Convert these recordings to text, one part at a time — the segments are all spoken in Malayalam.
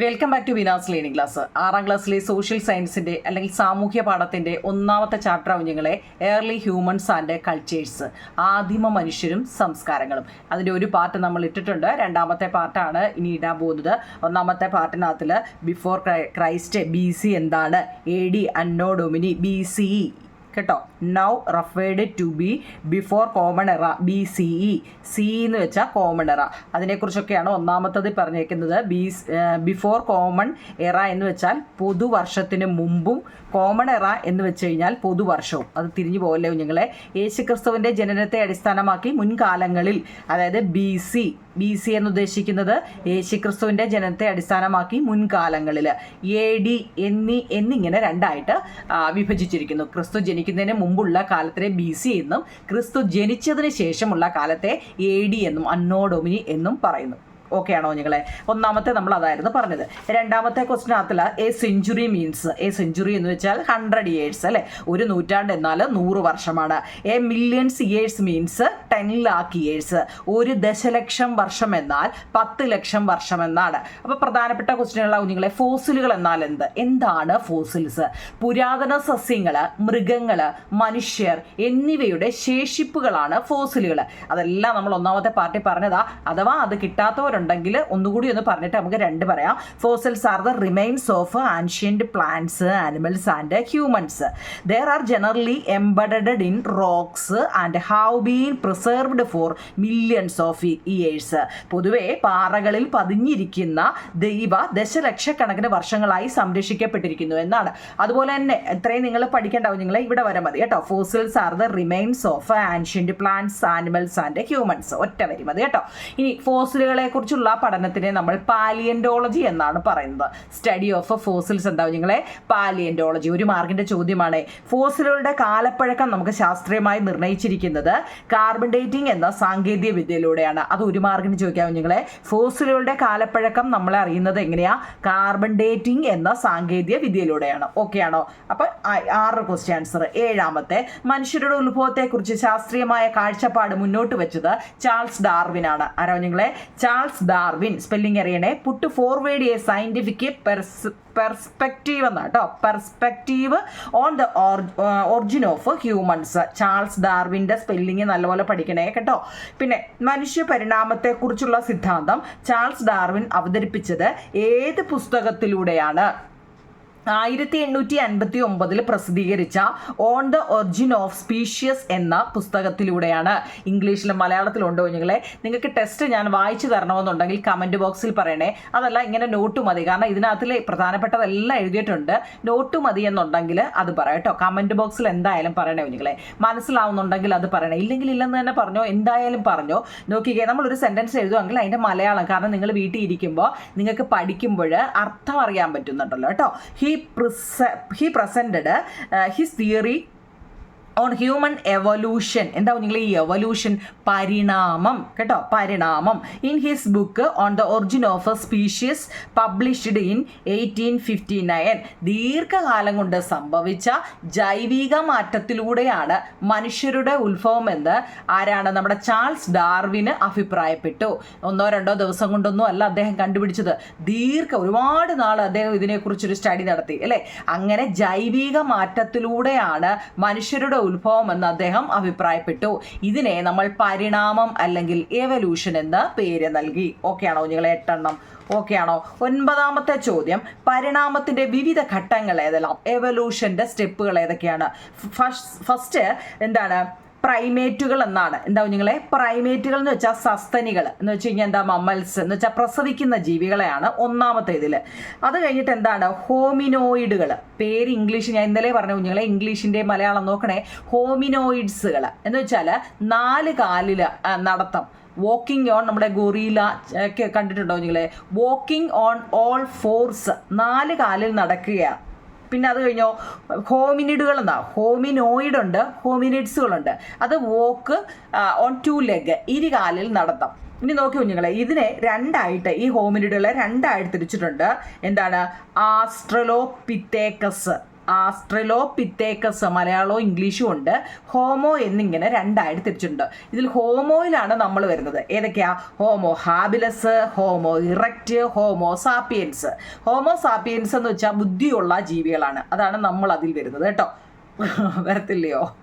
Welcome back to Vinas learning class ആറാം ക്ലാസ്സിലെ സോഷ്യൽ സയൻസിന്റെ അല്ലെങ്കിൽ സാമൂഹ്യ പാഠത്തിന്റെ ഒന്നാമത്തെ ചാപ്റ്റർ കുഞ്ഞുങ്ങളെ ഏർലി ഹ്യൂമൻസ് ആൻഡ് കൾച്ചേഴ്സ് ആദിമ മനുഷ്യരും സംസ്കാരങ്ങളും. അതിന്റെ ഒരു പാർട്ട് നമ്മൾ ഇട്ടിട്ടുണ്ട്. രണ്ടാമത്തെ പാർട്ടാണ് ഇനി ഇടാൻ പോകുന്നത്. ഒന്നാമത്തെ പാർട്ടിനകത്തിൽ ബിഫോർ ക്രൈസ്റ്റ് ബി സി എന്താണ്? A D anno domini B C കേട്ടോ? Now referred to B before common era B C E C എന്ന് വെച്ചാൽ കോമൺ എറ അതിനെക്കുറിച്ചൊക്കെയാണ് ഒന്നാമത്തത് പറഞ്ഞേക്കുന്നത്. ബി ബിഫോർ കോമൺ എറ എന്ന് വെച്ചാൽ പുതുവർഷത്തിന് മുമ്പും കോമൺ എറ എന്ന് വെച്ച് കഴിഞ്ഞാൽ പുതുവർഷവും. അത് തിരിഞ്ഞു പോകല്ലേ കുഞ്ഞുങ്ങളെ? യേശുക്രിസ്തുവിന്റെ ജനനത്തെ അടിസ്ഥാനമാക്കി മുൻകാലങ്ങളിൽ അതായത് ബി സി ബി സി എന്ന് ഉദ്ദേശിക്കുന്നത് യേശുക്രിസ്തുവിന്റെ ജനനത്തെ അടിസ്ഥാനമാക്കി മുൻകാലങ്ങളിൽ. എ ഡി എന്നീ എന്നിങ്ങനെ രണ്ടായിട്ട് വിഭജിച്ചിരിക്കുന്നു. ക്രിസ്തു ജനിക്കുന്നതിന് മുമ്പുള്ള കാലത്തിനെ ബി സി എന്നും ക്രിസ്തു ജനിച്ചതിന് ശേഷമുള്ള കാലത്തെ എ ഡി എന്നും അന്നോഡൊമിനി എന്നും പറയുന്നു. ഓക്കെ ആണോ നിങ്ങളെ ഒന്നാമത്തെ നമ്മൾ അതായിരുന്നു പറഞ്ഞത്. രണ്ടാമത്തെ ക്വസ്റ്റിനകത്തിൽ a century means a century എന്ന് വെച്ചാൽ ഹൺഡ്രഡ് ഇയേഴ്സ് അല്ലെ? ഒരു നൂറ്റാണ്ട് എന്നാൽ നൂറ് വർഷമാണ്. A millions years means ten lakh years ഒരു ദശലക്ഷം വർഷം എന്നാൽ പത്ത് ലക്ഷം വർഷം എന്നാണ്. അപ്പോൾ പ്രധാനപ്പെട്ട ക്വസ്റ്റിനുള്ള കുഞ്ഞുങ്ങളെ. ഫോസിലുകൾ എന്നാൽ എന്ത്? എന്താണ് ഫോസിൽസ് പുരാതന സസ്യങ്ങൾ മൃഗങ്ങൾ മനുഷ്യർ എന്നിവയുടെ ശേഷിപ്പുകളാണ് ഫോസിലുകൾ അതെല്ലാം നമ്മൾ ഒന്നാമത്തെ പാർട്ടി പറഞ്ഞതാ. അഥവാ അത് കിട്ടാത്തവരുണ്ടെങ്കിൽ ഒന്നുകൂടി ഒന്ന് പറഞ്ഞിട്ട് നമുക്ക് രണ്ട് പറയാം. Fossils are the remains of ancient plants animals and humans they are generally embedded in rocks and have been preserved for millions of years പൊതുവേ പാറകളിൽ പതിഞ്ഞിരിക്കുന്ന ദൈവ ദശലക്ഷക്കണക്കിന് വർഷങ്ങളായി സംരക്ഷിക്കപ്പെട്ടിരിക്കുന്നു എന്നാണ്. അതുപോലെ തന്നെ ഇത്രയും നിങ്ങൾ പഠിക്കേണ്ടാവും. നിങ്ങൾ ഇവിടെ വരെ മതി കേട്ടോ. Fossils are the remains of ancient plants animals and humans ഒറ്റ വരി മതി കേട്ടോ. ഇനി ഫോസിലുകളെ കുറിച്ചുള്ള പഠനത്തിനെ നമ്മൾ പാലിയന്റോളജി എന്നാണ് പറയുന്നത്. സ്റ്റഡി ഓഫ് ഫോസിൽസ് എന്താവും നിങ്ങളെ പാലിയന്റോളജി ഒരു മാർക്കിന്റെ ചോദ്യമാണ്. ഫോസിലുകളുടെ കാലപ്പഴക്കം നമുക്ക് ശാസ്ത്രീയമായി നിർണയിച്ചിരിക്കുന്നത് കാർബൺ ഡേറ്റിംഗ് എന്ന സാങ്കേതിക വിദ്യയിലൂടെയാണ്. അത് ഒരു മാർക്കിന് ചോദിക്കാവും നിങ്ങളെ ഫോസിലുകളുടെ കാലപ്പഴക്കം നമ്മൾ അറിയുന്നത് എങ്ങനെയാ? കാർബൺ ഡേറ്റിംഗ് എന്ന സാങ്കേതിക വിദ്യയിലൂടെയാണ്. ഓക്കെ ആണോ? അപ്പൊ ആറ് ക്വസ്റ്റ്യൻ ആൻസർ ഏഴാമത്തെ. മനുഷ്യരുടെ ഉത്ഭവത്തെക്കുറിച്ച് ശാസ്ത്രീയമായ കാഴ്ചപ്പാട് മുന്നോട്ട് വെച്ചത് ചാൾസ് ഡാർവിൻ ആണ് ആരോ നിങ്ങളെ ചാൾസ് ഡാർവിൻ സ്പെല്ലിംഗ് അറിയണേ put forward a scientific perspective എന്നാ കേട്ടോ perspective on the origin of humans Charles ഡാർവിന്റെ spelling നല്ലപോലെ പഠിക്കണേ കേട്ടോ. പിന്നെ മനുഷ്യ പരിണാമത്തെക്കുറിച്ചുള്ള സിദ്ധാന്തം ചാൾസ് ഡാർവിൻ അവതരിപ്പിച്ചത് ഏത് പുസ്തകത്തിലൂടെയാണ്? ആയിരത്തി എണ്ണൂറ്റി അൻപത്തി ഒമ്പതിൽ പ്രസിദ്ധീകരിച്ച on the origin of species എന്ന പുസ്തകത്തിലൂടെയാണ് ഇംഗ്ലീഷിലും മലയാളത്തിലും ഉണ്ടോ നിങ്ങളെ നിങ്ങൾക്ക് ടെസ്റ്റ് ഞാൻ വായിച്ചു തരണമെന്നുണ്ടെങ്കിൽ കമന്റ് ബോക്സിൽ പറയണേ. അതല്ല ഇങ്ങനെ നോട്ട് മതി. കാരണം ഇതിനകത്തിൽ പ്രധാനപ്പെട്ടതെല്ലാം എഴുതിയിട്ടുണ്ട്. നോട്ട് മതി എന്നുണ്ടെങ്കിൽ അത് പറയട്ടോ കമന്റ് ബോക്സിൽ എന്തായാലും പറയണേ നിങ്ങളെ മനസ്സിലാവുന്നുണ്ടെങ്കിൽ അത് പറയണേ. ഇല്ലെങ്കിൽ ഇല്ലെന്ന് തന്നെ പറഞ്ഞോ? എന്തായാലും പറഞ്ഞോ? നോക്കിക്കേ നമ്മളൊരു സെന്റൻസ് എഴുതുമെങ്കിൽ അതിന്റെ മലയാളം. കാരണം നിങ്ങൾ വീട്ടിൽ ഇരിക്കുമ്പോൾ നിങ്ങൾക്ക് പഠിക്കുമ്പോൾ അർത്ഥം അറിയാൻ പറ്റുന്നുണ്ടല്ലോ കേട്ടോ. He he presented his theory on human evolution എന്താ നിങ്ങൾ ഈ എവല്യൂഷൻ പരിണാമം. കേട്ടോ? പരിണാമം. In his book on the origin of a species published in eighteen fifty nine ദീർഘകാലം കൊണ്ട് സംഭവിച്ച ജൈവിക മാറ്റത്തിലൂടെയാണ് മനുഷ്യരുടെ ഉത്ഭവം എന്ന് ആരാണ് നമ്മുടെ ചാൾസ് ഡാർവിന് അഭിപ്രായപ്പെട്ടു. ഒന്നോ രണ്ടോ ദിവസം കൊണ്ടൊന്നും അല്ല അദ്ദേഹം കണ്ടുപിടിച്ചത്. ദീർഘ ഒരുപാട് നാൾ അദ്ദേഹം ഇതിനെക്കുറിച്ചൊരു സ്റ്റഡി നടത്തി അല്ലേ? അങ്ങനെ ജൈവിക മാറ്റത്തിലൂടെയാണ് മനുഷ്യരുടെ ഉത്ഭവം എന്ന് അദ്ദേഹം അഭിപ്രായപ്പെട്ടു. ഇതിനെ നമ്മൾ പരിണാമം അല്ലെങ്കിൽ എവല്യൂഷൻ എന്ന് പേര് നൽകി. ഓക്കെ ആണോ നിങ്ങൾ എട്ടെണ്ണം. ഓക്കെ ആണോ? ഒൻപതാമത്തെ ചോദ്യം. പരിണാമത്തിന്റെ വിവിധ ഘട്ടങ്ങൾ ഏതെല്ലാം? എവല്യൂഷന്റെ സ്റ്റെപ്പുകൾ ഏതൊക്കെയാണ്? ഫസ്റ്റ് എന്താണ്? പ്രൈമേറ്റുകൾ എന്നാണ്. എന്താ നിങ്ങളെ? പ്രൈമേറ്റുകൾ എന്ന് വെച്ചാൽ സസ്തനികൾ എന്ന് വെച്ച് കഴിഞ്ഞാൽ എന്താ? മമ്മൽസ് എന്ന് വെച്ചാൽ പ്രസവിക്കുന്ന ജീവികളെയാണ് ഒന്നാമത്തെ ഇതിൽ അത് കഴിഞ്ഞിട്ട് എന്താണ്? ഹോമിനോയിഡുകൾ പേര് ഇംഗ്ലീഷ് ഞാൻ ഇന്നലെ പറഞ്ഞ കുഞ്ഞുങ്ങളെ ഇംഗ്ലീഷിന്റെ മലയാളം നോക്കണേ. ഹോമിനോയിഡ്സുകൾ എന്ന് വെച്ചാൽ നാല് കാലിൽ നടത്തം. വാക്കിംഗ് ഓൺ നമ്മുടെ ഗൊറീല ഒക്കെ കണ്ടിട്ടുണ്ടോ നിങ്ങളെ വാക്കിംഗ് ഓൺ ഓൾ ഫോർസ് നാല് കാലിൽ നടക്കുകയാണ് പിന്നെ അത് കഴിഞ്ഞോ? ഹോമിനിഡുകൾ എന്നാ ഹോമിനോയിഡ് ഉണ്ട് ഹോമിനിഡ്സുകളുണ്ട് അത് വോക്ക് ഓൺ ടു ലെഗ് ഇരുകാലിൽ നടത്താം. ഇനി നോക്കി കുഞ്ഞുങ്ങളെ ഇതിനെ രണ്ടായിട്ട് ഈ ഹോമിനിഡുകളെ രണ്ടായിട്ട് തിരിച്ചിട്ടുണ്ട്. എന്താണ്? ആസ്ട്രലോപിത്തേക്കസ് ആസ്ട്രലോപിത്തേക്കസ് മലയാളവും ഇംഗ്ലീഷും ഉണ്ട്. ഹോമോ എന്നിങ്ങനെ രണ്ടായിട്ട് തിരിച്ചിട്ടുണ്ട്. ഇതിൽ ഹോമോയിലാണ് നമ്മൾ വരുന്നത്. ഏതൊക്കെയാ? Homo habilis Homo erect Homo sapiens. Homo sapiens എന്ന് വെച്ചാൽ ബുദ്ധിയുള്ള ജീവികളാണ്. അതാണ് നമ്മൾ അതിൽ വരുന്നത് കേട്ടോ. വരത്തില്ലയോ?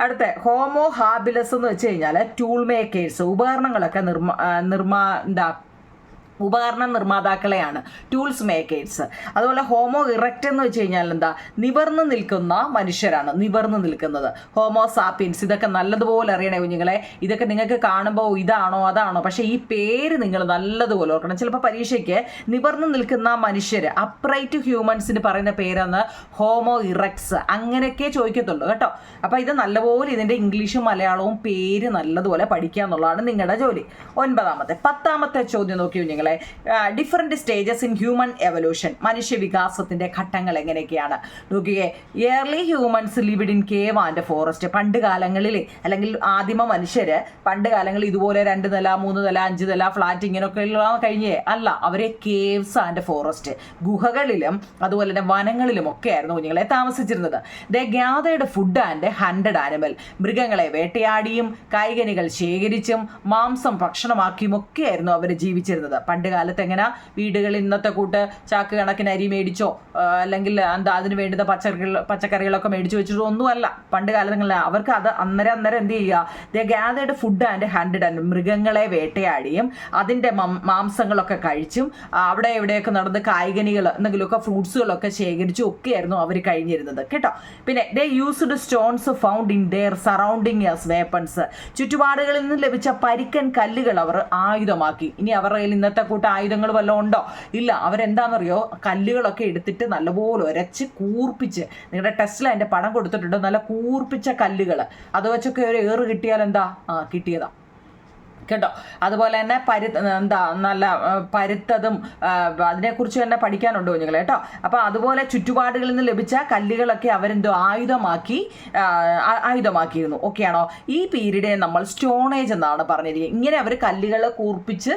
അടുത്ത ഹോമോ ഹാബിലസ് എന്ന് വെച്ച് കഴിഞ്ഞാൽ ടൂൾ മേക്കേഴ്സ് ഉപകരണങ്ങളൊക്കെ നിർമ്മാ നിർമ്മാണ്ടാ നിർമ്മാ എന്താ ഉപകരണ നിർമ്മാതാക്കളെയാണ്. ടൂൾസ് മേക്കേഴ്സ് അതുപോലെ ഹോമോ ഇറക്റ്റ് എന്ന് വെച്ച് കഴിഞ്ഞാൽ എന്താ? നിവർന്നു നിൽക്കുന്ന മനുഷ്യരാണ്. നിവർന്നു നിൽക്കുന്നത്. ഹോമോ സാപ്പിൻസ് ഇതൊക്കെ നല്ലതുപോലെ അറിയണേ കുഞ്ഞുങ്ങളെ. ഇതൊക്കെ നിങ്ങൾക്ക് കാണുമ്പോൾ ഇതാണോ അതാണോ? പക്ഷേ ഈ പേര് നിങ്ങൾ നല്ലതുപോലെ ഓർക്കണം. ചിലപ്പോൾ പരീക്ഷയ്ക്ക് നിവർന്നു നിൽക്കുന്ന മനുഷ്യർ അപ്രൈറ്റ് ഹ്യൂമൻസിന് പറയുന്ന പേരാണ് ഹോമോ ഇറക്ട്സ് അങ്ങനെയൊക്കെ ചോദിക്കത്തുള്ളൂ കേട്ടോ. അപ്പോൾ ഇത് നല്ലപോലെ ഇതിന്റെ ഇംഗ്ലീഷും മലയാളവും പേര് നല്ലതുപോലെ പഠിക്കുക എന്നുള്ളതാണ് നിങ്ങളുടെ ജോലി. ഒൻപതാമത്തെ പത്താമത്തെ ചോദ്യം നോക്കി കുഞ്ഞുങ്ങളെ? Different stages in human evolution മനുഷ്യ വികാസത്തിന്റെ ഘട്ടങ്ങൾ എങ്ങനെയൊക്കെയാണ്? നോക്കിയേ early humans lived in cave and forest പണ്ട് കാലങ്ങളിൽ അല്ലെങ്കിൽ ആദിമ മനുഷ്യർ പണ്ട് കാലങ്ങളിൽ ഇതുപോലെ രണ്ട് നില മൂന്ന് നില അഞ്ച് നില ഫ്ലാറ്റ് ഇങ്ങനെയൊക്കെ ഉള്ള കഴിഞ്ഞേ അല്ല അവരെ കേവ്സ് ആൻഡ് ഫോറസ്റ്റ് ഗുഹകളിലും അതുപോലെ തന്നെ വനങ്ങളിലും ഒക്കെ ആയിരുന്നു കുഞ്ഞുങ്ങളെ താമസിച്ചിരുന്നത്. They gathered food and hunted animal മൃഗങ്ങളെ വേട്ടയാടിയും കായികനികൾ ശേഖരിച്ചും മാംസം ഭക്ഷണമാക്കിയും ഒക്കെയായിരുന്നു അവർ ജീവിച്ചിരുന്നത്. പണ്ട് കാലത്ത് എങ്ങനെ വീടുകളിൽ ഇന്നത്തെ കൂട്ട് ചാക്ക് കണക്കിന് അരി മേടിച്ചോ അല്ലെങ്കിൽ എന്താ അതിന് വേണ്ടുന്ന പച്ചക്കറികൾ പച്ചക്കറികളൊക്കെ മേടിച്ചു വെച്ചിട്ടോ ഒന്നുമല്ല. പണ്ട് കാലങ്ങളിൽ അവർക്ക് അത് അന്നേരം അന്നേരം എന്ത് ചെയ്യുക? They food and hunted and മൃഗങ്ങളെ വേട്ടയാടിയും അതിന്റെ മാംസങ്ങളൊക്കെ കഴിച്ചും അവിടെ എവിടെയൊക്കെ നടന്ന് കായികനികൾ എന്തെങ്കിലുമൊക്കെ ഫ്രൂട്ട്സുകളൊക്കെ ശേഖരിച്ചും ഒക്കെയായിരുന്നു അവർ കഴിഞ്ഞിരുന്നത്. കേട്ടോ? പിന്നെ they used stones found in their surrounding as weapons ചുറ്റുപാടുകളിൽ നിന്ന് ലഭിച്ച പരിക്കൻ കല്ലുകൾ അവർ ആയുധമാക്കി. ഇനി അവരുടെ കയ്യിൽ ഇന്നത്തെ കൂട്ട ആയുധങ്ങൾ വല്ലതും ഉണ്ടോ? ഇല്ല അവരെന്താണെന്നറിയോ കല്ലുകളൊക്കെ എടുത്തിട്ട് നല്ലപോലെ ഉരച്ച് കൂർപ്പിച്ച് നിങ്ങളുടെ ടെസ്റ്റിൽ അതിന്റെ പണം കൊടുത്തിട്ടുണ്ട്. നല്ല കൂർപ്പിച്ച കല്ലുകൾ അത് വെച്ചൊക്കെ ഒരു ഏറ് കിട്ടിയാൽ എന്താ ആ കിട്ടിയതാ. കേട്ടോ. അതുപോലെ തന്നെ പരു എന്താ നല്ല പരുത്തതും അതിനെക്കുറിച്ച് തന്നെ പഠിക്കാനുണ്ട് കുഞ്ഞുങ്ങളെ കേട്ടോ. അപ്പോൾ അതുപോലെ ചുറ്റുപാടുകളിൽ നിന്ന് ലഭിച്ച കല്ലുകളൊക്കെ അവരെന്തോ ആയുധമാക്കി ആയുധമാക്കിയിരുന്നു. ഓക്കെയാണോ ഈ പീരീഡിനെ നമ്മൾ സ്റ്റോണേജ് എന്നാണ് പറഞ്ഞിരിക്കുന്നത്. ഇങ്ങനെ അവർ കല്ലുകൾ കൂർപ്പിച്ച്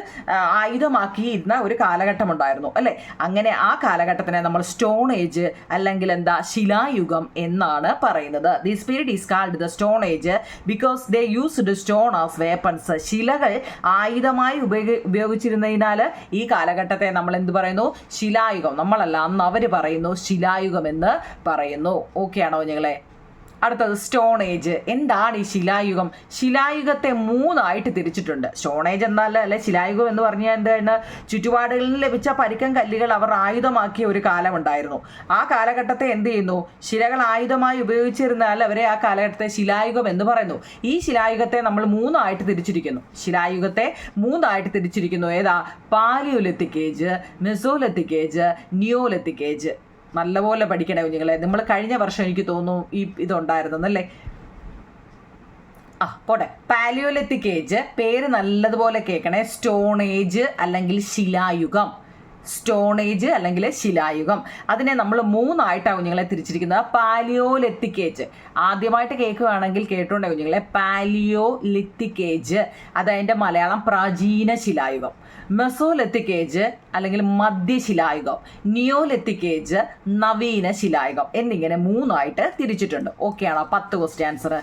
ആയുധമാക്കി ആയുധമാക്കിയിരുന്ന ഒരു കാലഘട്ടം ഉണ്ടായിരുന്നു അല്ലേ? അങ്ങനെ ആ കാലഘട്ടത്തിനെ നമ്മൾ സ്റ്റോൺ ഏജ് അല്ലെങ്കിൽ എന്താ ശിലായുഗം എന്നാണ് പറയുന്നത്. This period is called the stone age because they used stone as weapons ശിലകൾ ആയുധമായി ഉപയോഗ ഉപയോഗിച്ചിരുന്നതിനാൽ ഈ കാലഘട്ടത്തെ നമ്മൾ എന്ത് പറയുന്നു? ശിലായുഗം. നമ്മളല്ല അന്ന് അവർ പറയുന്നു ശിലായുഗം എന്ന് പറയുന്നു. ഓക്കെ ആണോ ഞങ്ങളെ അടുത്തത് സ്റ്റോൺ ഏജ് എന്താണ് ഈ ശിലായുഗം? ശിലായുഗത്തെ മൂന്നായിട്ട് തിരിച്ചിട്ടുണ്ട്. സ്റ്റോൺ ഏജ് എന്നല്ല അല്ലെ? ശിലായുഗം എന്ന് പറഞ്ഞാൽ എന്താണ് ചുറ്റുപാടുകളിൽ നിന്ന് ലഭിച്ച പരിക്കൻ കല്ലുകൾ അവർ ആയുധമാക്കിയ ഒരു കാലമുണ്ടായിരുന്നു. ആ കാലഘട്ടത്തെ എന്ത് ചെയ്യുന്നു? ശിലകൾ ആയുധമായി ഉപയോഗിച്ചിരുന്നാൽ അവരെ ആ കാലഘട്ടത്തെ ശിലായുഗം എന്ന് പറയുന്നു. ഈ ശിലായുഗത്തെ നമ്മൾ മൂന്നായിട്ട് തിരിച്ചിരിക്കുന്നു. ശിലായുഗത്തെ മൂന്നായിട്ട് തിരിച്ചിരിക്കുന്നു. ഏതാ? പാലിയോലെത്തിക് ഏജ് മെസോലെത്തിക് നല്ലപോലെ പഠിക്കണേ കുഞ്ഞുങ്ങളെ. നമ്മൾ കഴിഞ്ഞ വർഷം എനിക്ക് തോന്നുന്നു ഈ ഇതുണ്ടായിരുന്നല്ലേ ആ പോട്ടെ. പാലിയോലത്തിക് ഏജ് പേര് നല്ലതുപോലെ കേൾക്കണേ. സ്റ്റോൺ ഏജ് അല്ലെങ്കിൽ ശിലായുഗം. സ്റ്റോൺ ഏജ് അല്ലെങ്കിൽ ശിലായുഗം. അതിനെ നമ്മൾ മൂന്നായിട്ടാണ് കുഞ്ഞുങ്ങളെ തിരിച്ചിരിക്കുന്നത്. പാലിയോലെത്തിക് ഏജ് ആദ്യമായിട്ട് കേൾക്കുകയാണെങ്കിൽ കേട്ടോണ്ടേ കുഞ്ഞുങ്ങളെ? പാലിയോലിത്തിക് ഏജ് അതായത് മലയാളം പ്രാചീന ശിലായുഗം. മെസോലെത്തിക് ഏജ് അല്ലെങ്കിൽ മധ്യശിലായുഗം നിയോലെത്തിക് ഏജ് നവീന ശിലായുഗം എന്നിങ്ങനെ മൂന്നായിട്ട് തിരിച്ചിട്ടുണ്ട്. ഓക്കെ ആണോ? പത്ത് ക്വസ്റ്റ്യൻ ആൻസർ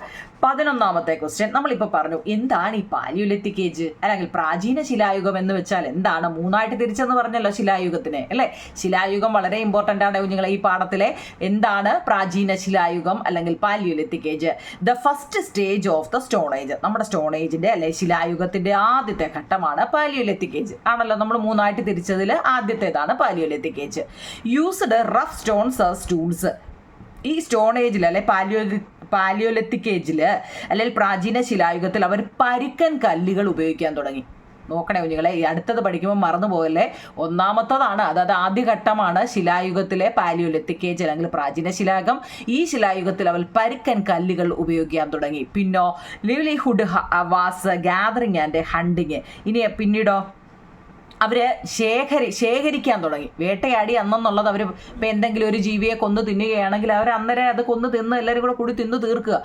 പതിനൊന്നാമത്തെ ക്വസ്റ്റ്യൻ നമ്മളിപ്പോൾ പറഞ്ഞു എന്താണ് ഈ പാലിയോലെത്തിക് ഏജ് അല്ലെങ്കിൽ പ്രാചീന ശിലായുഗം എന്ന് വെച്ചാൽ എന്താണ്? മൂന്നായിട്ട് തിരിച്ചെന്ന് പറഞ്ഞല്ലോ ശിലായുഗത്തിനെ അല്ലേ? ശിലായുഗം വളരെ ഇമ്പോർട്ടന്റ് ആണ് കുഞ്ഞുങ്ങളെ ഈ പാഠത്തിലെ. എന്താണ് പ്രാചീന ശിലായുഗം അല്ലെങ്കിൽ Palaeolithic age the first stage of the stone age നമ്മുടെ സ്റ്റോൺ ഏജിന്റെ അല്ലെ ശിലായുഗത്തിന്റെ ആദ്യത്തെ ഘട്ടമാണ് പാലിയോലെത്തിക് ഏജ് ആണല്ലോ നമ്മൾ മൂന്നായിട്ട് തിരിച്ചതിൽ ആദ്യത്തേതാണ് Palaeolithic age used rough stones tools ഈ സ്റ്റോൺ ഏജിൽ അല്ലെ പാലിയോ പാലിയോലിത്തിക് ഏജിൽ അല്ലെങ്കിൽ പ്രാചീന ശിലായുഗത്തിൽ അവർ പരിക്കൻ കല്ലുകൾ ഉപയോഗിക്കാൻ തുടങ്ങി. നോക്കണേ കുഞ്ഞുങ്ങളെ ഈ അടുത്തത് പഠിക്കുമ്പോൾ മറന്നു പോകല്ലേ? ഒന്നാമത്തതാണ് അതായത് ആദ്യഘട്ടമാണ് ശിലായുഗത്തിലെ പാലിയോലിത്തിക് ഏജ് അല്ലെങ്കിൽ പ്രാചീന ശിലായുഗം. ഈ ശിലായുഗത്തിൽ അവൾ പരിക്കൻ കല്ലുകൾ ഉപയോഗിക്കാൻ തുടങ്ങി. പിന്നോ livelihood was gathering and hunting ഇനി പിന്നീടോ? അവർ ശേഖരി ശേഖരിക്കാൻ തുടങ്ങി. വേട്ടയാടി അന്നെന്നുള്ളത് അവർ ഇപ്പം എന്തെങ്കിലും ഒരു ജീവിയെ കൊന്ന് തിന്നുകയാണെങ്കിൽ അവർ അന്നേരം അത് കൊന്ന് തിന്ന് എല്ലാവരും കൂടെ കൂടി തിന്നു തീർക്കുക.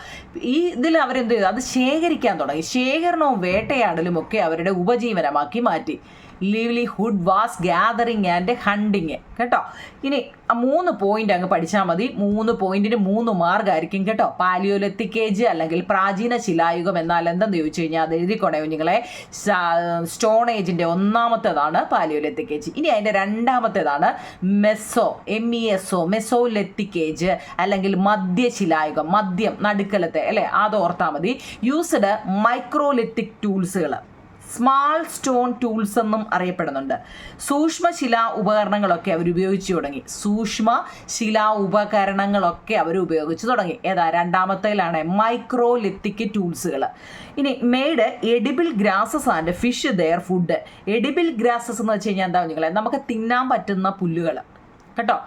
ഈ ഇതിൽ അവരെന്ത് ചെയ്തു? അത് ശേഖരിക്കാൻ തുടങ്ങി. ശേഖരണവും വേട്ടയാടലും ഒക്കെ അവരുടെ ഉപജീവനമാക്കി മാറ്റി. Livelihood was gathering and hunting കേട്ടോ? ഇനി മൂന്ന് പോയിന്റ് അങ്ങ് പഠിച്ചാൽ മതി. മൂന്ന് പോയിന്റിന് മൂന്ന് മാർഗമായിരിക്കും കേട്ടോ. പാലിയോലത്തിക്കേജ് അല്ലെങ്കിൽ പ്രാചീന ശിലായുഗം എന്നാൽ എന്തെന്ന് ചോദിച്ചു കഴിഞ്ഞാൽ അത് എഴുതിക്കോണേ കുഞ്ഞുങ്ങളെ. സ്റ്റോൺ ഏജിന്റെ ഒന്നാമത്തേതാണ് പാലിയോലത്തിക്കേജ് ഇനി അതിന്റെ രണ്ടാമത്തേതാണ് meso M E S O Mesolithic age അല്ലെങ്കിൽ മധ്യശിലായുഗം മദ്യം നടുക്കലത്തെ അല്ലെ? അത് ഓർത്താൽ മതി. യൂസ്ഡ് മൈക്രോലിത്തിക് ടൂൾസുകൾ സ്മാൾ സ്റ്റോൺ ടൂൾസ് എന്നും അറിയപ്പെടുന്നുണ്ട്. സൂക്ഷ്മ ശിലാ ഉപകരണങ്ങളൊക്കെ അവർ ഉപയോഗിച്ചു തുടങ്ങി. സൂക്ഷ്മ ശിലാ ഉപകരണങ്ങളൊക്കെ അവർ ഉപയോഗിച്ചു തുടങ്ങി. ഏതാ? രണ്ടാമത്തേലാണ് മൈക്രോലിത്തിക് ടൂൾസുകൾ ഇനി made edible grasses and fish their food edible grasses എന്ന് വെച്ച് കഴിഞ്ഞാൽ എന്താ നിങ്ങളെ? നമുക്ക് തിന്നാൻ പറ്റുന്ന പുല്ലുകൾ. കേട്ടോ?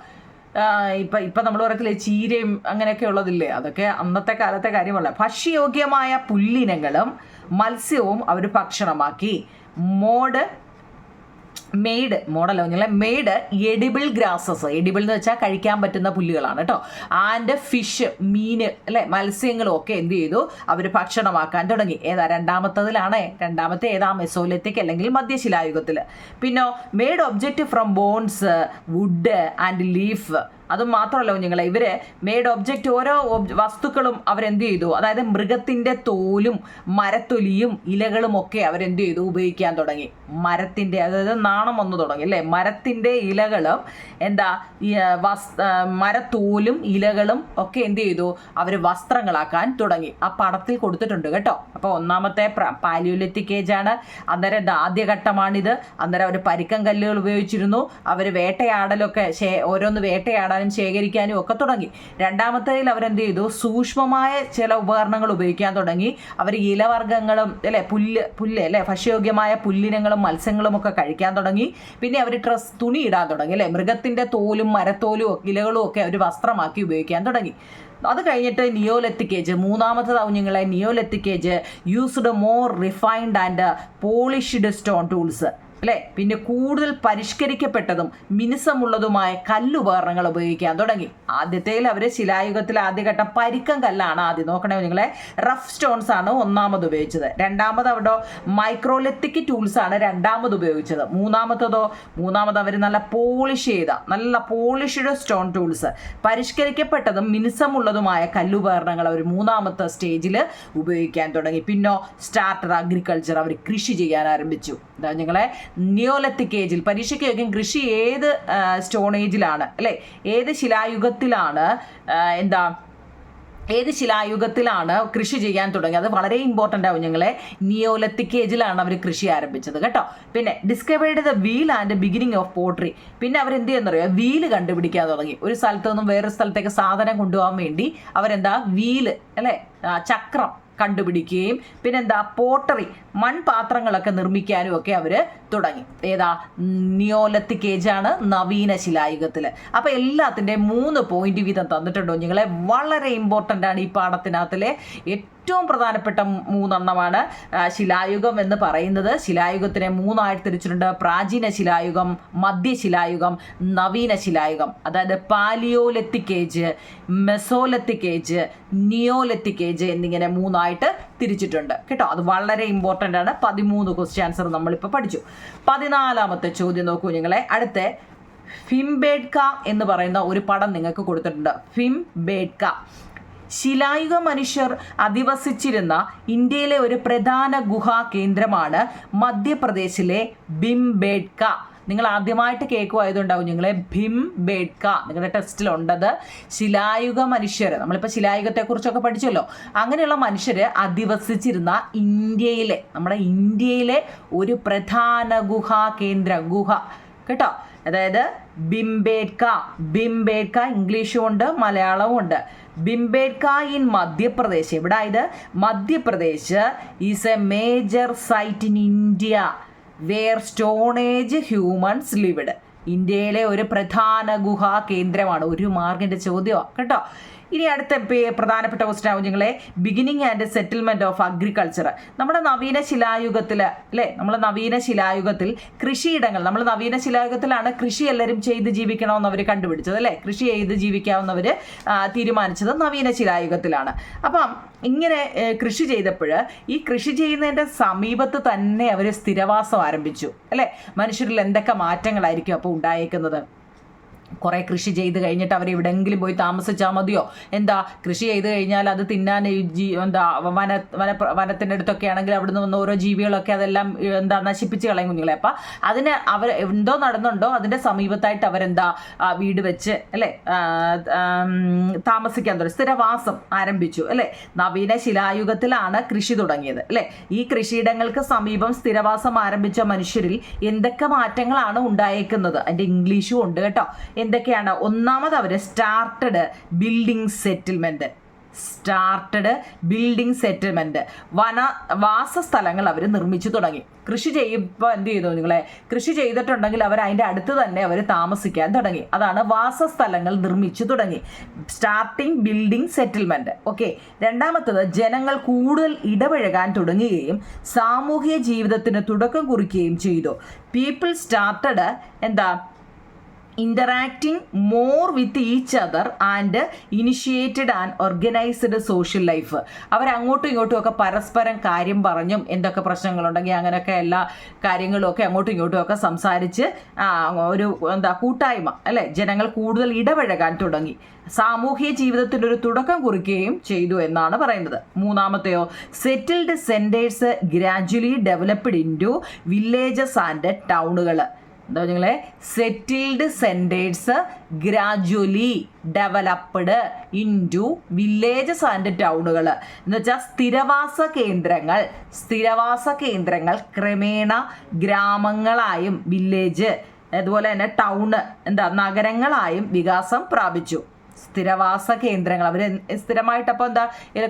ഇപ്പൊ ഇപ്പൊ നമ്മൾ പറയത്തില്ലേ ചീരയും അങ്ങനെയൊക്കെ ഉള്ളതില്ലേ? അതൊക്കെ അന്നത്തെ കാലത്തെ കാര്യമല്ല. ഭക്ഷ്യയോഗ്യമായ പുല്ലിനങ്ങളും മത്സ്യവും അവർ ഭക്ഷണമാക്കി. മോഡ് മെയ്ഡ് മോഡലോ ഞങ്ങളെ മെയ്ഡ് എഡിബിൾ ഗ്രാസസ്. എഡിബിൾ എന്ന് വെച്ചാൽ കഴിക്കാൻ പറ്റുന്ന പുല്ലുകളാണ് കേട്ടോ. ആൻഡ് ഫിഷ് മീൻ അല്ലെ? മത്സ്യങ്ങളും ഒക്കെ എന്ത് ചെയ്തു? അവർ ഭക്ഷണമാക്കാൻ തുടങ്ങി. ഏതാ? രണ്ടാമത്തതിലാണ്. രണ്ടാമത്തെ ഏതാ? മെസോലിത്തിക് അല്ലെങ്കിൽ മധ്യശിലായുഗത്തിൽ പിന്നോ made object from bones wood and leaf. അത് മാത്രമല്ല കുഞ്ഞുങ്ങളെ ഇവർ മെയ്ഡ് ഒബ്ജക്റ്റ് ഓരോ വസ്തുക്കളും അവരെന്ത് ചെയ്തു? അതായത് മൃഗത്തിന്റെ തോലും മരത്തൊലിയും ഇലകളും ഒക്കെ അവരെന്ത് ചെയ്തു? ഉപയോഗിക്കാൻ തുടങ്ങി. മരത്തിന്റെ അതായത് നാണം വന്നു തുടങ്ങി അല്ലേ? മരത്തിന്റെ ഇലകളും എന്താ മരത്തോലും ഇലകളും ഒക്കെ എന്ത് ചെയ്തു? അവർ വസ്ത്രങ്ങളാക്കാൻ തുടങ്ങി. ആ പടത്തിൽ കൊടുത്തിട്ടുണ്ട് കേട്ടോ. അപ്പോൾ ഒന്നാമത്തെ പാലിയോലിത്തിക് ഏജ് ആണ്. അന്നേരം ആദ്യഘട്ടമാണിത്. അന്നേരം അവർ പരിക്കം കല്ലുകൾ ഉപയോഗിച്ചിരുന്നു. അവർ വേട്ടയാടലൊക്കെ ഓരോന്ന് ഓരോന്ന് വേട്ടയാടാനും ശേഖരിക്കാനും ഒക്കെ തുടങ്ങി. രണ്ടാമത്തേതിൽ അവരെന്ത് ചെയ്തു? സൂക്ഷ്മമായ ചില ഉപകരണങ്ങൾ ഉപയോഗിക്കാൻ തുടങ്ങി. അവർ ഇലവർഗങ്ങളും അല്ലെ പുല്ല് പുല്ല് അല്ലെ ഭക്ഷ്യയോഗ്യമായ പുല്ലിനങ്ങളും മത്സ്യങ്ങളും ഒക്കെ കഴിക്കാൻ തുടങ്ങി. പിന്നെ അവർ ഡ്രസ് തുണി ഇടാൻ തുടങ്ങി അല്ലെ? മൃഗത്തിന്റെ തോലും മരത്തോലും ഇലകളും ഒക്കെ അവർ വസ്ത്രമാക്കി ഉപയോഗിക്കാൻ തുടങ്ങി. അത് കഴിഞ്ഞിട്ട് നിയോലെത്തിക് ഏജ് മൂന്നാമത്തെ കുഞ്ഞുങ്ങളെ Neolithic age used more refined and polished stone tools. അല്ലേ? പിന്നെ കൂടുതൽ പരിഷ്കരിക്കപ്പെട്ടതും മിനുസമുള്ളതുമായ കല്ലുപകരണങ്ങൾ ഉപയോഗിക്കാൻ തുടങ്ങി. ആദ്യത്തേൽ അവർ ശിലായുഗത്തിൽ ആദ്യഘട്ടം പരിക്കം കല്ലാണ് ആദ്യം. നോക്കണേ നിങ്ങളെ റഫ് സ്റ്റോൺസ് ആണ് ഒന്നാമത് ഉപയോഗിച്ചത്. രണ്ടാമത് അവിടെ മൈക്രോലെത്തിക് ടൂൾസ് ആണ് രണ്ടാമത് ഉപയോഗിച്ചത്. മൂന്നാമത്തതോ മൂന്നാമത് അവർ നല്ല പോളിഷ് ചെയ്ത നല്ല പോളിഷ്ഡ് സ്റ്റോൺ ടൂൾസ് പരിഷ്കരിക്കപ്പെട്ടതും മിനുസമുള്ളതുമായ കല്ലുപകരണങ്ങൾ അവർ മൂന്നാമത്തെ സ്റ്റേജിൽ ഉപയോഗിക്കാൻ തുടങ്ങി. പിന്നോ സ്റ്റാർട്ടർ അഗ്രികൾച്ചർ അവർ കൃഷി ചെയ്യാൻ ആരംഭിച്ചു. എന്താ നിങ്ങളെ നിയോലത്തിക് ഏജിൽ പരീക്ഷയ്ക്ക് ചോദിക്കും കൃഷി ഏത് സ്റ്റോൺ ഏജിലാണ് അല്ലേ? ഏത് ശിലായുഗത്തിലാണ് എന്താ ഏത് ശിലായുഗത്തിലാണ് കൃഷി ചെയ്യാൻ തുടങ്ങിയത് അത് വളരെ ഇമ്പോർട്ടന്റ് ആവും ഞങ്ങളെ. നിയോലത്തിക് ഏജിലാണ് അവർ കൃഷി ആരംഭിച്ചത് കേട്ടോ? പിന്നെ discovered the wheel and beginning of pottery പിന്നെ അവർ എന്ത് ചെയ്യുന്നറിയോ? വീൽ കണ്ടുപിടിക്കാൻ തുടങ്ങി. ഒരു സ്ഥലത്തു നിന്നും വേറൊരു സ്ഥലത്തേക്ക് സാധനം കൊണ്ടുപോകാൻ വേണ്ടി അവരെന്താ? വീൽ അല്ലേ? ചക്രം. കണ്ടുപിടിക്കുകയും പിന്നെന്താ പോട്ടറി മൺപാത്രങ്ങളൊക്കെ നിർമ്മിക്കാനും ഒക്കെ അവർ തുടങ്ങി. ഏതാ? നിയോലത്തിക് ഏജാണ് നവീന ശിലായുഗത്തിൽ അപ്പോൾ എല്ലാത്തിന്റെ മൂന്ന് പോയിന്റ് വീതം തന്നിട്ടുണ്ടോ? നിങ്ങളെ വളരെ ഇമ്പോർട്ടന്റ് ആണ് ഈ പാഠത്തിനകത്തിലെ. ഏറ്റവും പ്രധാനപ്പെട്ട മൂന്നെണ്ണമാണ് ശിലായുഗം എന്ന് പറയുന്നത്. ശിലായുഗത്തിനെ മൂന്നായിട്ട് തിരിച്ചിട്ടുണ്ട്. പ്രാചീന ശിലായുഗം മധ്യശിലായുഗം നവീന ശിലായുഗം. അതായത് Palaeolithic age Mesolithic age Neolithic age എന്നിങ്ങനെ മൂന്നായിട്ട് തിരിച്ചിട്ടുണ്ട്. കേട്ടോ അത് വളരെ ഇമ്പോർട്ടന്റ് ആണ്. പതിമൂന്ന് ക്വസ്റ്റ്യൻ ആൻസർ നമ്മളിപ്പോൾ പഠിച്ചു. പതിനാലാമത്തെ ചോദ്യം നോക്കൂ നിങ്ങളെ അടുത്ത ഫിംബേഡ്ക എന്ന് പറയുന്ന ഒരു പടം നിങ്ങൾക്ക് കൊടുത്തിട്ടുണ്ട്. ഫിംബേഡ്ക. ശിലായുഗ മനുഷ്യർ അധിവസിച്ചിരുന്ന ഇന്ത്യയിലെ ഒരു പ്രധാന ഗുഹാ കേന്ദ്രമാണ് മധ്യപ്രദേശിലെ ബിംബേഡ്ക നിങ്ങൾ ആദ്യമായിട്ട് കേൾക്കുമായതുണ്ടാവും നിങ്ങളെ ഭീംബേഡ്ക നിങ്ങളുടെ ടെസ്റ്റിലുണ്ടത്. ശിലായുഗ മനുഷ്യർ നമ്മളിപ്പോൾ ശിലായുഗത്തെക്കുറിച്ചൊക്കെ പഠിച്ചല്ലോ. അങ്ങനെയുള്ള മനുഷ്യർ അധിവസിച്ചിരുന്ന ഇന്ത്യയിലെ നമ്മുടെ ഇന്ത്യയിലെ ഒരു പ്രധാന ഗുഹാ കേന്ദ്ര ഗുഹ. കേട്ടോ? അതായത് ബിംബേഡ്ക ബിംബേഡ്ക ഇംഗ്ലീഷും ഉണ്ട് മലയാളവും ഉണ്ട് ബിംബേഡ്ക ഇൻ മധ്യപ്രദേശ്. ഇവിടെ ആയത് Madhya Pradesh is a major site in India where stone age humans lived ഇന്ത്യയിലെ ഒരു പ്രധാന ഗുഹാ കേന്ദ്രമാണ്. ഒരു മാർക്കിന്റെ ചോദ്യമാണ് കേട്ടോ? ഇനി അടുത്ത പ്രധാനപ്പെട്ട ക്വസ്റ്റൻ കുഞ്ഞുങ്ങളെ beginning and settlement of agriculture നമ്മുടെ നവീന ശിലായുഗത്തിൽ അല്ലേ? നമ്മൾ നവീന ശിലായുഗത്തിൽ കൃഷിയിടങ്ങൾ നമ്മൾ നവീന ശിലായുഗത്തിലാണ് കൃഷി എല്ലാവരും ചെയ്ത് ജീവിക്കണമെന്ന് അവർ കണ്ടുപിടിച്ചത് അല്ലേ? കൃഷി ചെയ്ത് ജീവിക്കാവുന്നവർ തീരുമാനിച്ചത് നവീന ശിലായുഗത്തിലാണ്. അപ്പം ഇങ്ങനെ കൃഷി ചെയ്തപ്പോൾ ഈ കൃഷി ചെയ്യുന്നതിന്റെ സമീപത്ത് തന്നെ അവർ സ്ഥിരവാസം ആരംഭിച്ചു അല്ലേ? മനുഷ്യരിൽ എന്തൊക്കെ മാറ്റങ്ങളായിരിക്കും അപ്പോൾ ഉണ്ടായേക്കുന്നത്? കുറേ കൃഷി ചെയ്ത് കഴിഞ്ഞിട്ട് അവർ എവിടെയെങ്കിലും പോയി താമസിച്ചാൽ മതിയോ? എന്താ കൃഷി ചെയ്ത് കഴിഞ്ഞാൽ അത് തിന്നാൻ ജീ എന്താ വന വന വനത്തിന്റെ അടുത്തൊക്കെ ആണെങ്കിൽ അവിടുന്ന് വന്ന ഓരോ ജീവികളൊക്കെ അതെല്ലാം എന്താ നശിപ്പിച്ച് കളയും കുഞ്ഞുങ്ങളെ. അപ്പം അതിന് അവർ എന്തോ നടന്നുണ്ടോ? അതിന്റെ സമീപത്തായിട്ട് അവരെന്താ വീട് വെച്ച് അല്ലേ? താമസിക്കാൻ തുടങ്ങി. സ്ഥിരവാസം ആരംഭിച്ചു അല്ലേ? നവീന ശിലായുഗത്തിലാണ് കൃഷി തുടങ്ങിയത് അല്ലേ? ഈ കൃഷിയിടങ്ങൾക്ക് സമീപം സ്ഥിരവാസം ആരംഭിച്ച മനുഷ്യരിൽ എന്തൊക്കെ മാറ്റങ്ങളാണ് ഉണ്ടായേക്കുന്നത്? അതിന്റെ ഇംഗ്ലീഷും ഉണ്ട് കേട്ടോ. എന്തൊക്കെയാണ്? ഒന്നാമത് അവർ started building settlement started building settlement വന വാസസ്ഥലങ്ങൾ അവർ നിർമ്മിച്ചു തുടങ്ങി. കൃഷി ചെയ്യുമ്പോൾ എന്ത് ചെയ്തു നിങ്ങളെ? കൃഷി ചെയ്തിട്ടുണ്ടെങ്കിൽ അവർ അതിന്റെ അടുത്ത് തന്നെ അവർ താമസിക്കാൻ തുടങ്ങി. അതാണ് വാസസ്ഥലങ്ങൾ നിർമ്മിച്ചു തുടങ്ങി. സ്റ്റാർട്ടിംഗ് ബിൽഡിംഗ് സെറ്റിൽമെന്റ് ഓക്കെ രണ്ടാമത്തത് ജനങ്ങൾ കൂടുതൽ ഇടപഴകാൻ തുടങ്ങുകയും സാമൂഹിക ജീവിതത്തിന് തുടക്കം കുറിക്കുകയും ചെയ്തു. പീപ്പിൾ സ്റ്റാർട്ടഡ് എന്താ? Interacting more with each other and initiated and organised social life അവരങ്ങോട്ടും ഇങ്ങോട്ടും ഒക്കെ പരസ്പരം കാര്യം പറഞ്ഞും എന്തൊക്കെ പ്രശ്നങ്ങളുണ്ടെങ്കിൽ അങ്ങനെയൊക്കെ എല്ലാ കാര്യങ്ങളും ഒക്കെ അങ്ങോട്ടും ഇങ്ങോട്ടും ഒക്കെ സംസാരിച്ച് ഒരു എന്താ കൂട്ടായ്മ അല്ലേ? ജനങ്ങൾ കൂടുതൽ ഇടപഴകാൻ തുടങ്ങി. സാമൂഹ്യ ജീവിതത്തിന്റെ ഒരു തുടക്കം കുറിക്കുകയും ചെയ്തു എന്നാണ് പറയുന്നത്. മൂന്നാമത്തെയോ settled centres gradually developed into villages and ടൗണുകൾ എന്താ നിങ്ങളെ settled centres gradually developed into villages and ടൗണുകൾ എന്ന് വെച്ചാൽ സ്ഥിരവാസ കേന്ദ്രങ്ങൾ സ്ഥിരവാസ കേന്ദ്രങ്ങൾ ക്രമേണ ഗ്രാമങ്ങളായും വില്ലേജ് അതുപോലെ തന്നെ ടൗണ് എന്താ നഗരങ്ങളായും വികാസം പ്രാപിച്ചു. സ്ഥിരവാസ കേന്ദ്രങ്ങൾ. അവർ സ്ഥിരമായിട്ട് അപ്പോൾ എന്താ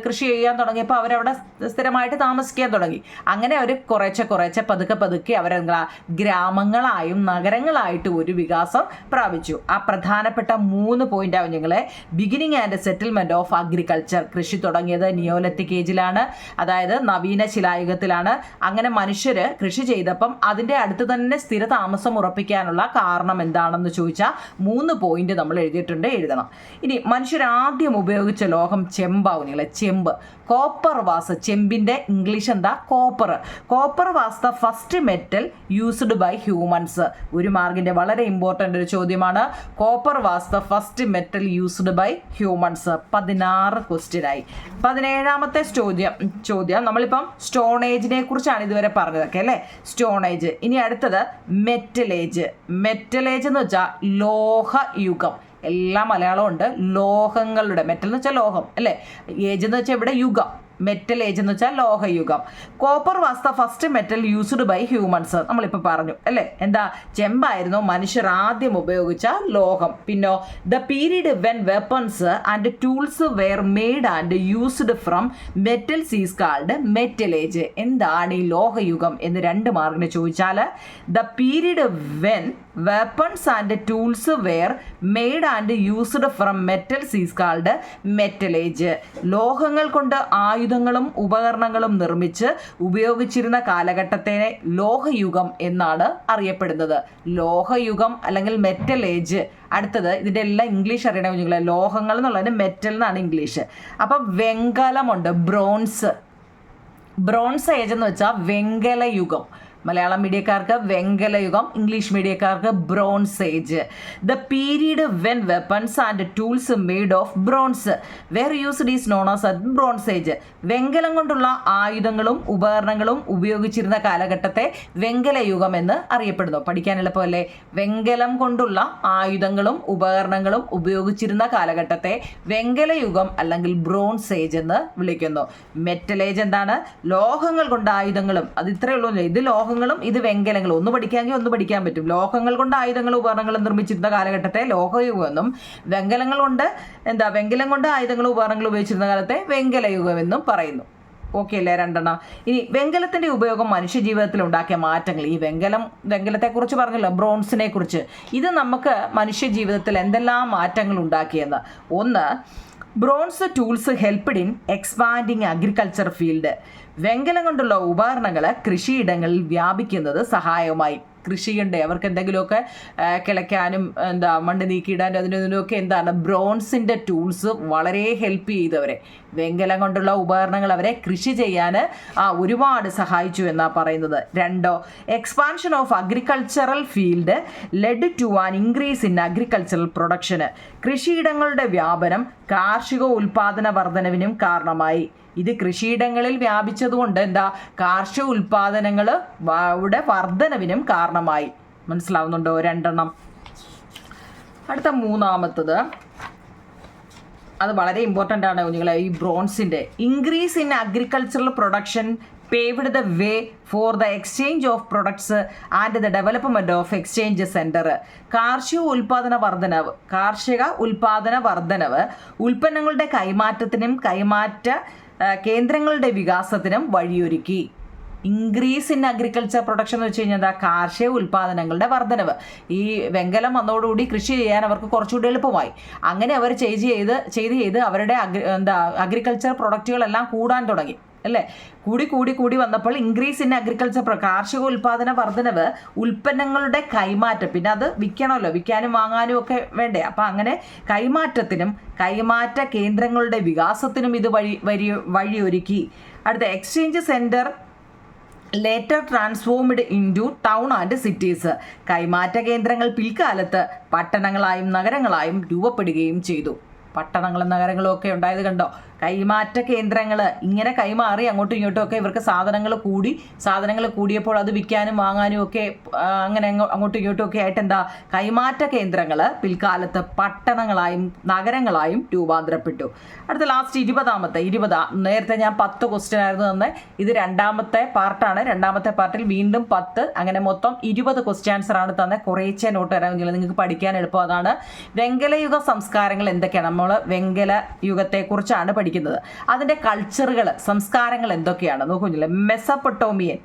കൃഷി ചെയ്യാൻ തുടങ്ങിയപ്പോൾ അവരവിടെ സ്ഥിരമായിട്ട് താമസിക്കാൻ തുടങ്ങി. അങ്ങനെ അവർ കുറേച്ചെ കുറേച്ചെ പതുക്കെ പതുക്കെ അവരെന്താ ഗ്രാമങ്ങളായും നഗരങ്ങളായിട്ടും ഒരു വികാസം പ്രാപിച്ചു. ആ പ്രധാനപ്പെട്ട മൂന്ന് പോയിന്റ് ആവും ഞങ്ങളെ. Beginning and settlement of agriculture കൃഷി തുടങ്ങിയത് നിയോലത്തിക് ഏജിലാണ് അതായത് നവീന ശിലായുഗത്തിലാണ്. അങ്ങനെ മനുഷ്യർ കൃഷി ചെയ്തപ്പം അതിന്റെ അടുത്ത് തന്നെ സ്ഥിര താമസം ഉറപ്പിക്കാനുള്ള കാരണം എന്താണെന്ന് ചോദിച്ചാൽ മൂന്ന് പോയിന്റ് നമ്മൾ എഴുതിയിട്ടുണ്ട് എഴുതണം. ഇനി മനുഷ്യർ ആദ്യം ഉപയോഗിച്ച ലോഹം ചെമ്പാവും ചെമ്പ്. Copper was. ചെമ്പിന്റെ ഇംഗ്ലീഷ് എന്താ? Copper. Copper was the first metal used by humans ഒരു മാർഗിന്റെ വളരെ ഇമ്പോർട്ടന്റ് ഒരു ചോദ്യമാണ്. Copper was the first metal used by humans പതിനാറ് ക്വസ്റ്റ്യനായി പതിനേഴാമത്തെ ചോദ്യം ചോദ്യം. നമ്മളിപ്പം സ്റ്റോൺ ഏജിനെ കുറിച്ചാണ് ഇതുവരെ പറഞ്ഞതൊക്കെ അല്ലേ? സ്റ്റോൺ ഏജ് ഇനി അടുത്തത് മെറ്റൽ ഏജ് മെറ്റൽ ഏജ് എന്ന് വെച്ചാൽ ലോഹയുഗം. എല്ലാ മലയാളവും ഉണ്ട്. ലോഹങ്ങളുടെ മെറ്റൽ എന്ന് വെച്ചാൽ ലോഹം അല്ലേ? ഏജ് എന്ന് വെച്ചാൽ ഇവിടെ യുഗം. മെറ്റൽ ഏജ് എന്ന് വെച്ചാൽ ലോഹയുഗം. Copper was the first metal used by humans നമ്മളിപ്പോൾ പറഞ്ഞു അല്ലേ? എന്താ? ചെമ്പായിരുന്നു മനുഷ്യർ ആദ്യം ഉപയോഗിച്ച ലോഹം. പിന്നോ the period when weapons and tools were made and used from metal is called metal age എന്താണ് ഈ ലോഹയുഗം എന്ന് രണ്ട് മാർക്കിന് ചോദിച്ചാൽ the period when weapons and tools were made and used from metal is called metal age ലോഹങ്ങൾ കൊണ്ട് ആയുധങ്ങളും ഉപകരണങ്ങളും നിർമ്മിച്ച് ഉപയോഗിച്ചിരുന്ന കാലഘട്ടത്തെ ലോഹയുഗം എന്നാണ് അറിയപ്പെടുന്നത്. ലോഹയുഗം അല്ലെങ്കിൽ മെറ്റൽ ഏജ് അടുത്തത് ഇതിന്റെ എല്ലാം ഇംഗ്ലീഷ് അറിയണ കുഞ്ഞുങ്ങളെ. ലോഹങ്ങൾ എന്നുള്ളതിന് മെറ്റൽ എന്നാണ് ഇംഗ്ലീഷ്. അപ്പം വെങ്കലമുണ്ട് ബ്രോൺസ് ബ്രോൺസ് ഏജ് എന്ന് വെച്ചാൽ വെങ്കല യുഗം മലയാളം മീഡിയക്കാർക്ക് വെങ്കലയുഗം English മീഡിയക്കാർക്ക് bronze age the period when weapons and tools made of bronze were used is known as at bronze age വെങ്കലം കൊണ്ടുള്ള ആയുധങ്ങളും ഉപകരണങ്ങളും ഉപയോഗിച്ചിരുന്ന കാലഘട്ടത്തെ വെങ്കലയുഗം എന്ന് അറിയപ്പെടുന്നു. പഠിക്കാൻ എളുപ്പമല്ലേ വെങ്കലം കൊണ്ടുള്ള ആയുധങ്ങളും ഉപകരണങ്ങളും ഉപയോഗിച്ചിരുന്ന കാലഘട്ടത്തെ വെങ്കലയുഗം അല്ലെങ്കിൽ ബ്രോൺസ് ഏജ് എന്ന് വിളിക്കുന്നു. മെറ്റൽ ഏജ് എന്താണ്? ലോഹങ്ങൾ കൊണ്ട് ആയുധങ്ങളും. അത് ഇത്രയേ ഉള്ളൂ. ഇത് ലോഹങ്ങളും ഇത് വെങ്കലങ്ങളും. ഒന്ന് പഠിക്കാമെങ്കിൽ ഒന്ന് പഠിക്കാൻ പറ്റും. ലോഹങ്ങൾ കൊണ്ട് ആയുധങ്ങളും ഉപകരണങ്ങളും നിർമ്മിച്ചിരുന്ന കാലഘട്ടത്തെ ലോഹയുഗം എന്നും വെങ്കലങ്ങൾ കൊണ്ട് എന്താ വെങ്കലം കൊണ്ട് ആയുധങ്ങളും ഉപകരണങ്ങളും ഉപയോഗിച്ചിരുന്ന കാലത്തെ വെങ്കലയുഗം എന്നും പറയുന്നു. ഓക്കെ അല്ലേ രണ്ടെണ്ണം? ഇനി വെങ്കലത്തിന്റെ ഉപയോഗം മനുഷ്യജീവിതത്തിൽ ഉണ്ടാക്കിയ മാറ്റങ്ങൾ. ഈ വെങ്കലം വെങ്കലത്തെക്കുറിച്ച് പറഞ്ഞല്ലോ ബ്രോൺസിനെ കുറിച്ച് ഇത് നമുക്ക് മനുഷ്യജീവിതത്തിൽ എന്തെല്ലാം മാറ്റങ്ങൾ ഉണ്ടാക്കിയെന്ന്. ഒന്ന് bronze tools helped in expanding agriculture field. വെങ്കലം കൊണ്ടുള്ള ഉപകരണങ്ങൾ കൃഷിയിടങ്ങളിൽ വ്യാപിക്കുന്നത് സഹായകമായി കൃഷിയുണ്ട്. അവർക്ക് എന്തെങ്കിലുമൊക്കെ കിളയ്ക്കാനും എന്താ മണ്ണ് നീക്കിയിടാനും അതിനൊക്കെ എന്താണ് ബ്രോൺസിന്റെ ടൂൾസ് വളരെ ഹെൽപ്പ് ചെയ്തവരെ. വെങ്കലം കൊണ്ടുള്ള ഉപകരണങ്ങൾ അവരെ കൃഷി ചെയ്യാൻ ഒരുപാട് സഹായിച്ചു എന്നാണ് പറയുന്നത്. രണ്ടോ expansion of agricultural field led to an increase in agricultural production കൃഷിയിടങ്ങളുടെ വ്യാപനം കാർഷിക ഉൽപാദന വർധനവിനും കാരണമായി. ഇത് കൃഷിയിടങ്ങളിൽ വ്യാപിച്ചതുകൊണ്ട് എന്താ കാർഷിക ഉൽപാദനങ്ങൾ ഇവിടെ വർധനവിനും കാരണമായി. മനസ്സിലാവുന്നുണ്ടോ രണ്ടെണ്ണം? അടുത്ത മൂന്നാമത്തത്. അത് വളരെ ഇമ്പോർട്ടന്റ് ആണ് കുഞ്ഞുങ്ങളെ ഈ ബ്രോൺസിന്റെ increase in agricultural production paved the way for the exchange of products and the development of exchange centre കാർഷിക ഉൽപാദന വർധനവ് കാർഷിക ഉൽപാദന വർധനവ് ഉൽപ്പന്നങ്ങളുടെ കൈമാറ്റത്തിനും കൈമാറ്റ കേന്ദ്രങ്ങളുടെ വികാസത്തിനും വഴിയൊരുക്കി. ഇൻക്രീസ് ഇൻ അഗ്രികൾച്ചർ പ്രൊഡക്ഷൻ എന്ന് വെച്ച് കഴിഞ്ഞാൽ കാർഷിക ഉൽപ്പാദനങ്ങളുടെ വർധനവ്. ഈ വെങ്കലം വന്നതോടുകൂടി കൃഷി ചെയ്യാൻ അവർക്ക് കുറച്ചുകൂടി എളുപ്പമായി. അങ്ങനെ അവർ ചെയ്ത് ചെയ്ത് ചെയ്ത് ചെയ്ത് അവരുടെ അഗ്രി എന്താ അഗ്രികൾച്ചർ പ്രൊഡക്റ്റുകളെല്ലാം കൂടാൻ തുടങ്ങി. അല്ലേ? കൂടി കൂടി കൂടി വന്നപ്പോൾ ഇൻക്രീസ് ഇൻ അഗ്രികൾച്ചർ കാർഷിക ഉൽപാദന വർധനവ് ഉൽപ്പന്നങ്ങളുടെ കൈമാറ്റം. പിന്നെ അത് വിൽക്കണമല്ലോ. വിൽക്കാനും വാങ്ങാനും ഒക്കെ വേണ്ടേ. അപ്പം അങ്ങനെ കൈമാറ്റത്തിനും കൈമാറ്റ കേന്ദ്രങ്ങളുടെ വികാസത്തിനും ഇത് വഴി വഴി വഴിയൊരുക്കി. അടുത്ത exchange centre later transformed into town and cities കൈമാറ്റ കേന്ദ്രങ്ങൾ പിൽക്കാലത്ത് പട്ടണങ്ങളായും നഗരങ്ങളായും രൂപപ്പെടുകയും ചെയ്തു. പട്ടണങ്ങളും നഗരങ്ങളും ഒക്കെ ഉണ്ടായത് കണ്ടോ? കൈമാറ്റ കേന്ദ്രങ്ങൾ ഇങ്ങനെ കൈമാറി അങ്ങോട്ടും ഇങ്ങോട്ടും ഒക്കെ ഇവർക്ക് സാധനങ്ങൾ കൂടി സാധനങ്ങൾ കൂടിയപ്പോൾ അത് വിൽക്കാനും വാങ്ങാനും ഒക്കെ അങ്ങനെ അങ്ങോ- അങ്ങോട്ടും ഇങ്ങോട്ടും ഒക്കെ ആയിട്ട് എന്താ കൈമാറ്റ കേന്ദ്രങ്ങൾ പിൽക്കാലത്ത് പട്ടണങ്ങളായും നഗരങ്ങളായും രൂപാന്തരപ്പെട്ടു. അടുത്ത ലാസ്റ്റ് ഇരുപതാമത്തെ ഇരുപതാ നേരത്തെ ഞാൻ പത്ത് ക്വസ്റ്റ്യൻ ആയിരുന്നു തന്നെ. ഇത് രണ്ടാമത്തെ പാർട്ടാണ് രണ്ടാമത്തെ പാർട്ടിൽ വീണ്ടും പത്ത് അങ്ങനെ മൊത്തം ഇരുപത് ക്വസ്റ്റ്യൻ ആൻസർ ആണ് തന്നെ. കുറേച്ചെ നോട്ട് തരാമെങ്കിൽ നിങ്ങൾക്ക് പഠിക്കാൻ എളുപ്പം അതാണ്. വെങ്കലയുഗ സംസ്കാരങ്ങൾ എന്തൊക്കെയാണ്? നമ്മൾ വെങ്കല യുഗത്തെക്കുറിച്ചാണ് പഠിക്കുന്നത്. അതിന്റെ കൾച്ചറുകൾ സംസ്കാരങ്ങൾ എന്തൊക്കെയാണ്? നോക്കുന്നില്ല മെസ്സപ്പൊട്ടോമിയൻ.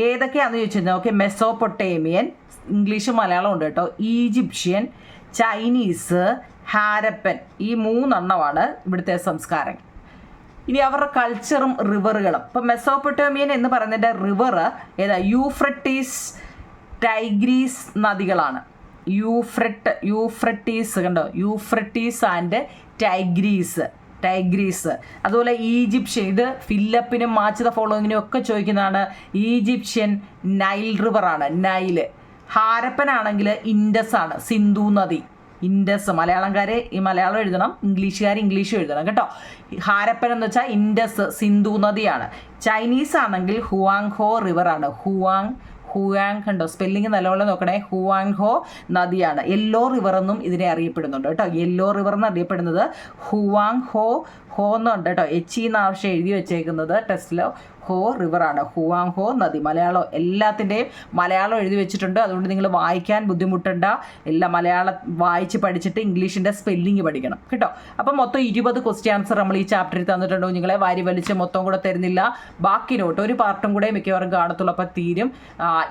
ഏതൊക്കെയാണെന്ന് ചോദിച്ചു കഴിഞ്ഞാൽ ഓക്കെ മെസ്സോപ്പൊട്ടേമിയൻ ഇംഗ്ലീഷ് മലയാളം ഉണ്ട് കേട്ടോ. Egyptian Chinese Harappan. ഈ മൂന്നെണ്ണമാണ് ഇവിടുത്തെ സംസ്കാരം ഇനി അവരുടെ കൾച്ചറും റിവറുകളും ഇപ്പം മെസ്സോപ്പൊട്ടോമിയൻ എന്ന് പറയുന്നതിന്റെ റിവർ ഏതാ? യൂഫ്രട്ടീസ് ടൈഗ്രീസ് നദികളാണ്. യൂഫ്രട്ട് യൂഫ്രട്ടീസ് കണ്ടോ? Euphrates and Tigris. ടൈഗ്രീസ്. അതുപോലെ ഈജിപ്ഷ്യൻ ഇത് ഫില്ലപ്പിനും മാച്ച് ദ ഫോളോയിങ്ങിനും ഒക്കെ ചോദിക്കുന്നതാണ് ഈജിപ്ഷ്യൻ നൈൽ റിവർ റിവറാണ് നൈൽ ഹാരപ്പനാണെങ്കിൽ ഇൻഡസ് ആണ് സിന്ധു നദി. ഇൻഡസ് മലയാളംകാരെ ഈ മലയാളം എഴുതണം ഇംഗ്ലീഷുകാർ ഇംഗ്ലീഷും എഴുതണം കേട്ടോ. ഹാരപ്പൻ എന്ന് വെച്ചാൽ ഇൻഡസ് സിന്ധു നദിയാണ്. ചൈനീസ് ആണെങ്കിൽ ഹുവാങ് ഹോ റിവർ ആണ് ഹുവാങ് ഹുവാങ് കണ്ടോ? സ്പെല്ലിംഗ് നല്ലപോലെ നോക്കണേ. ഹുവാങ് ഹോ നദിയാണ്. യെല്ലോ റിവർ എന്നും ഇതിനെ അറിയപ്പെടുന്നുണ്ട് കേട്ടോ. യെല്ലോ റിവർ എന്ന് അറിയപ്പെടുന്നത് ഹുവാങ് ഹോ ഹോ എന്നുണ്ട് കേട്ടോ. എച്ച് ഇന്ന് ആവശ്യം എഴുതി വെച്ചേക്കുന്നത് ടെസ്റ്റിലോ ഹോ റിവറാണ് ഹുവാങ് ഹോ നദി. മലയാളം എല്ലാത്തിന്റെയും മലയാളം എഴുതി വെച്ചിട്ടുണ്ട്. അതുകൊണ്ട് നിങ്ങൾ വായിക്കാൻ ബുദ്ധിമുട്ടണ്ട. എല്ലാ മലയാളം വായിച്ച് പഠിച്ചിട്ട് ഇംഗ്ലീഷിന്റെ സ്പെല്ലിംഗ് പഠിക്കണം. കേട്ടോ? അപ്പം മൊത്തം ഇരുപത് ക്വസ്റ്റ്യൻ ആൻസർ നമ്മൾ ഈ ചാപ്റ്ററിൽ തന്നിട്ടുണ്ട്? നിങ്ങളെ വാരി വലിച്ച് മൊത്തം കൂടെ തരുന്നില്ല. ബാക്കി നോട്ട് ഒരു പാർട്ടും കൂടെ മിക്കവാറും കാണത്തുള്ളൂ. അപ്പം തീരും.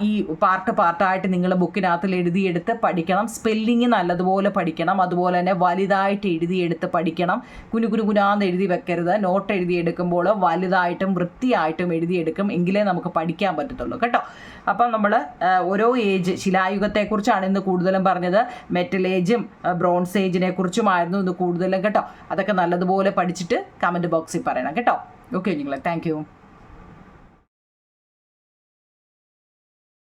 ഈ പാർട്ട് പാർട്ടായിട്ട് നിങ്ങൾ ബുക്കിനകത്തിൽ എഴുതിയെടുത്ത് പഠിക്കണം. സ്പെല്ലിംഗ് നല്ലതുപോലെ പഠിക്കണം. അതുപോലെ തന്നെ വലുതായിട്ട് എഴുതിയെടുത്ത് പഠിക്കണം. കുനു കുനു കുനാന്ന് എഴുതി വെക്കരുത്. നോട്ട് എഴുതിയെടുക്കുമ്പോൾ വലുതായിട്ടും വൃത്തിയായിട്ടും എഴുതിയെടുക്കും എങ്കിലേ നമുക്ക് പഠിക്കാൻ പറ്റത്തുള്ളൂ കേട്ടോ? അപ്പം നമ്മൾ ഓരോ ഏജ് ശിലായുഗത്തെക്കുറിച്ചാണ് ഇന്ന് കൂടുതലും പറഞ്ഞത്. മെറ്റൽ ഏജും ബ്രോൺസ് ഏജിനെ കുറിച്ചുമായിരുന്നു ഇന്ന് കൂടുതലും കേട്ടോ? അതൊക്കെ നല്ലതുപോലെ പഠിച്ചിട്ട് കമന്റ് ബോക്സിൽ പറയണം കേട്ടോ? ഓക്കെ നിങ്ങളെ താങ്ക്